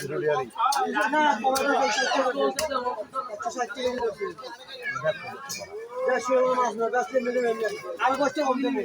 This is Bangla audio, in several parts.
দুটো ডিয়ারি কম দিয়ে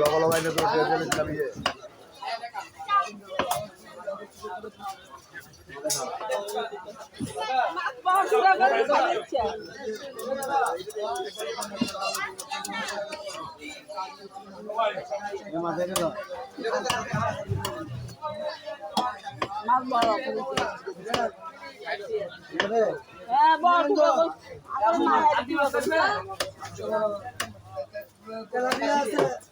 লগা লগাই দিলাম ইয়ে হ্যাঁ বল de la vida.